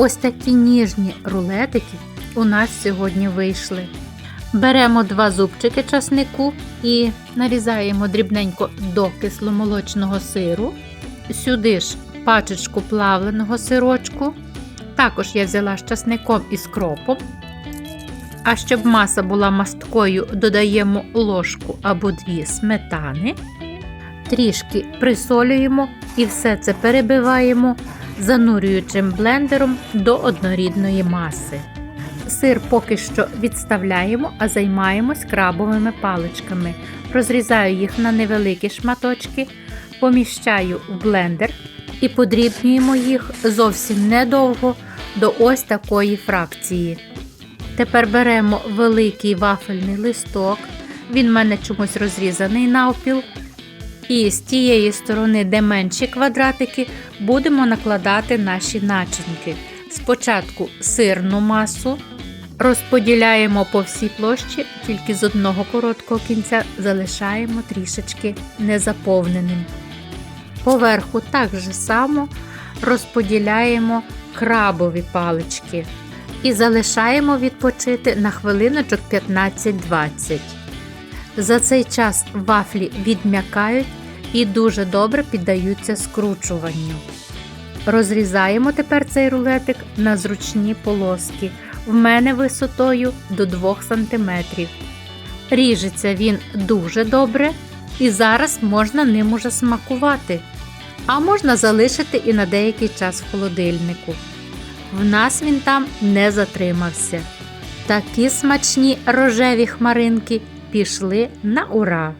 Ось такі ніжні рулетики у нас сьогодні вийшли. Беремо два зубчики часнику і нарізаємо дрібненько до кисломолочного сиру. Сюди ж пачечку плавленого сирочку. Також я взяла з часником і з кропом. А щоб маса була масткою, додаємо ложку або дві сметани. Трішки присолюємо і все це перебиваємо занурюючим блендером до однорідної маси. Сир поки що відставляємо, а займаємось крабовими паличками. Розрізаю їх на невеликі шматочки, поміщаю в блендер і подрібнюємо їх зовсім недовго до ось такої фракції. Тепер беремо великий вафельний листок, він в мене чомусь розрізаний навпіл. І з тієї сторони, де менші квадратики, будемо накладати наші начинки. Спочатку сирну масу розподіляємо по всій площі, тільки з одного короткого кінця залишаємо трішечки незаповненим. Поверху так же само розподіляємо крабові палички і залишаємо відпочити на хвилиночок 15-20. За цей час вафлі відм'якають і дуже добре піддаються скручуванню. Розрізаємо тепер цей рулетик на зручні полоски, в мене висотою до 2 см. Ріжеться він дуже добре, і зараз можна ним уже смакувати, а можна залишити і на деякий час в холодильнику. В нас він там не затримався. Такі смачні рожеві хмаринки пішли на ура!